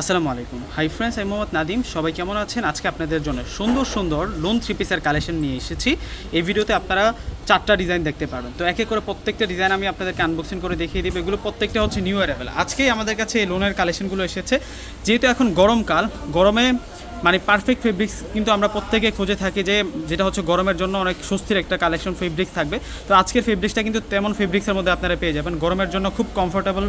আসসালামু আলাইকুম। Hi friends আমি মোহাম্মদ নাদিম সবাই কেমন আছেন? আজকে আপনাদের জন্য সুন্দর সুন্দর লোন থ্রি পিসের কালেকশন নিয়ে এসেছি। এই ভিডিওতে আপনারা চারটা ডিজাইন দেখতে পারবেন। তো একে করে প্রত্যেকটা ডিজাইন আমি আপনাদেরকে আনবক্সিং করে দেখিয়ে দিব। এগুলো প্রত্যেকটা হচ্ছে নিউ অ্যারেবেল আজকেই আমাদের কাছে এই লোনের কালেকশনগুলো এসেছে। যেহেতু এখন গরমকাল, গরমে মানে পারফেক্ট ফেব্রিক্স কিন্তু আমরা প্রত্যেকে খুঁজে থাকি যে যেটা হচ্ছে গরমের জন্য অনেক স্বস্তির একটা কালেকশন ফেব্রিক্স থাকবে। তো আজকের ফেব্রিক্সটা কিন্তু তেমন ফেব্রিক্সের মধ্যে আপনারা পেয়ে যাবেন। গরমের জন্য খুব কমফোর্টেবল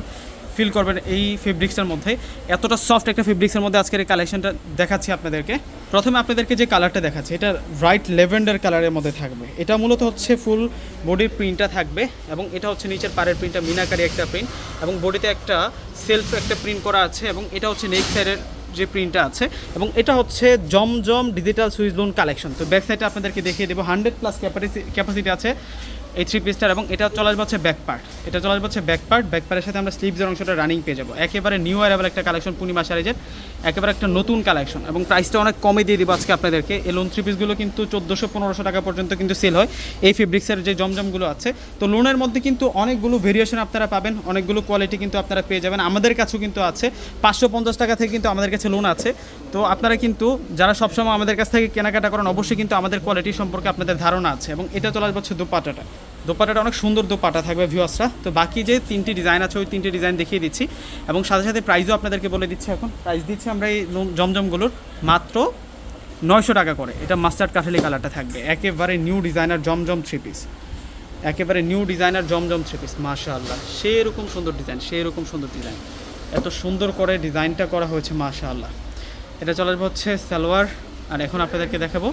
ফিল করবেন এই ফেব্রিক্সের মধ্যে। এতটা সফট একটা ফেব্রিক্সের মধ্যে আজকের এই কালেকশনটা দেখাচ্ছি আপনাদেরকে। প্রথমে আপনাদেরকে যে কালারটা দেখাচ্ছি, এটা ব্রাইট লেভেন্ডার কালারের মধ্যে থাকবে। এটা মূলত হচ্ছে ফুল বডির প্রিন্টটা থাকবে এবং এটা হচ্ছে নিচের পাড়ের প্রিন্টটা মিনাকারি একটা প্রিন্ট এবং বডিতে একটা সেলফ একটা প্রিন্ট করা আছে এবং এটা হচ্ছে নেক সাইডের যে প্রিন্টটা আছে এবং এটা হচ্ছে Zamzam digital switch lawn collection তো ব্যাক সাইডে আপনাদেরকে দেখিয়ে দেবো। হান্ড্রেড প্লাস ক্যাপাসিটি আছে। এই থ্রি পিসটার এবং এটা চলে আসবে হচ্ছে ব্যাক পার্ট এটা চলে আসবে হচ্ছে ব্যাক পার্ট ব্যাক পার্টের সাথে আমরা স্লিভসের অংশটা রানিং পেয়ে যাব। একেবারে নিউ অ্যারাইভাল একটা কালেকশন পূর্ণিমা সাইজের একেবারে একটা নতুন কালেকশন এবং প্রাইসটা অনেক কমে দিয়ে দিব আজকে আপনাদেরকে। এই লোন থ্রি পিসগুলো কিন্তু চোদ্দোশো পনেরোশো টাকা পর্যন্ত কিন্তু সেল হয়। এই ফেব্রিক্সের যে জমজমগুলো আছে, তো লোনের মধ্যে কিন্তু অনেকগুলো ভেরিয়েশন আপনারা পাবেন, অনেকগুলো কোয়ালিটি কিন্তু আপনারা পেয়ে যাবেন। আমাদের কাছেও কিন্তু আছে। পাঁচশো পঞ্চাশ টাকা থেকে কিন্তু আমাদের কাছে লোন আছে। তো আপনারা কিন্তু যারা সবসময় আমাদের কাছ থেকে কেনাকাটা করেন, অবশ্যই কিন্তু আমাদের কোয়ালিটি সম্পর্কে আপনাদের ধারণা আছে এবং এটা চলে আসবে হচ্ছে দোপাটাটা দোপাটাটা অনেক সুন্দর দোপাটা থাকবে ভিউয়ার্সরা তো বাকি যে তিনটি ডিজাইন আছে, ওই তিনটি ডিজাইন দেখিয়ে দিচ্ছি। এবং সাথে সাথে প্রাইসও আপনাদেরকে বলে দিচ্ছি এখন। প্রাইস দিচ্ছি আমরা এই জমজমগুলোর মাত্র নয়শো টাকা করে। এটা মাস্টার্ড কাঠালি কালারটা থাকবে। একেবারে নিউ ডিজাইনার জমজম থ্রি পিস একেবারে নিউ ডিজাইনার জমজম থ্রি পিস মাশাআল্লাহ। সেই রকম সুন্দর ডিজাইন সেই রকম সুন্দর ডিজাইন এত সুন্দর করে ডিজাইনটা করা হয়েছে, মাশাআল্লাহ। এটা চলে আসবে হচ্ছে সালোয়ার। আর এখন আপনাদেরকে দেখাবো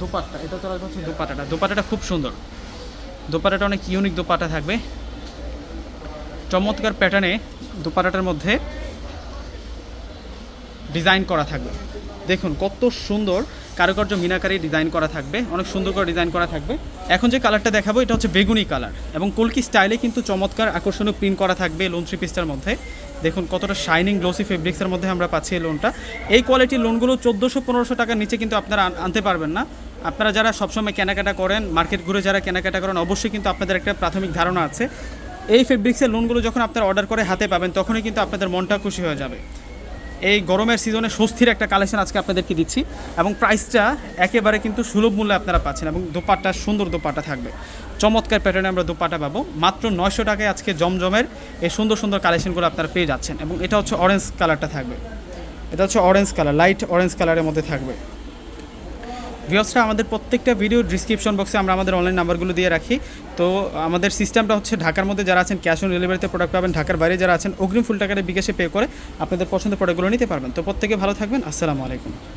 দোপাট্টা। এটা চলে আসবে হচ্ছে দোপাটাটা দোপাটাটা খুব সুন্দর। দোপাটাটা অনেক ইউনিক দোপাটা থাকবে। চমৎকার প্যাটার্নে দোপাটাটার মধ্যে ডিজাইন করা থাকবে। দেখুন কত সুন্দর কারুকার্য মিনাকারি ডিজাইন করা থাকবে, অনেক সুন্দর করে ডিজাইন করা থাকবে। এখন যে কালারটা দেখাবো, এটা হচ্ছে বেগুনি কালার এবং কলকি স্টাইলে কিন্তু চমৎকার আকর্ষণীয় প্রিন্ট করা থাকবে লোন থ্রি পিসটার মধ্যে। দেখুন কতটা শাইনিং গ্লোসি ফেব্রিক্সের মধ্যে আমরা পাচ্ছি এই লোনটা এই কোয়ালিটির লোনগুলো চোদ্দোশো পনেরোশো টাকার নিচে কিন্তু আপনারা আনতে পারবেন না। আপনারা যারা সবসময় কেনাকাটা করেন, মার্কেট ঘুরে যারা কেনাকাটা করেন, অবশ্যই কিন্তু আপনাদের একটা প্রাথমিক ধারণা আছে। এই ফেব্রিক্সের লোনগুলো যখন আপনারা অর্ডার করে হাতে পাবেন, তখনই কিন্তু আপনাদের মনটা খুশি হয়ে যাবে। এই গরমের সিজনে স্বস্তির একটা কালেকশন আজকে আপনাদেরকে দিচ্ছি এবং প্রাইসটা একেবারে কিন্তু সুলভ মূল্যে আপনারা পাচ্ছেন এবং দোপাট্টা, সুন্দর দোপাট্টা থাকবে। চমৎকার প্যাটার্নে আমরা দোপাট্টা পাবো। মাত্র নয়শো টাকায় আজকে জমজমের এই সুন্দর সুন্দর কালেকশনগুলো আপনারা পেয়ে যাচ্ছেন এবং এটা হচ্ছে অরেঞ্জ কালারটা থাকবে। এটা হচ্ছে অরেঞ্জ কালার লাইট অরেঞ্জ কালারের মধ্যে থাকবে। ভিউসরা আমাদের প্রত্যেকটা ভিডিও ডিসক্রিপশন বক্সে আমরা আমাদের অনলাইন নাম্বারগুলো দিয়ে রাখি। তো আমাদের সিস্টেমটা হচ্ছে ঢাকার মধ্যে যারা আছেন ক্যাশ অন ডেলিভারিতে প্রোডাক্ট পাবেন, ঢাকার বাইরে যারা আছেন, অগ্রিম ফুল টাকাটা বিকাশে পে করে আপনাদের পছন্দের প্রোডাক্টগুলো নিতে পারবেন। তো প্রত্যেকে ভালো থাকবেন, আসসালামু আলাইকুম।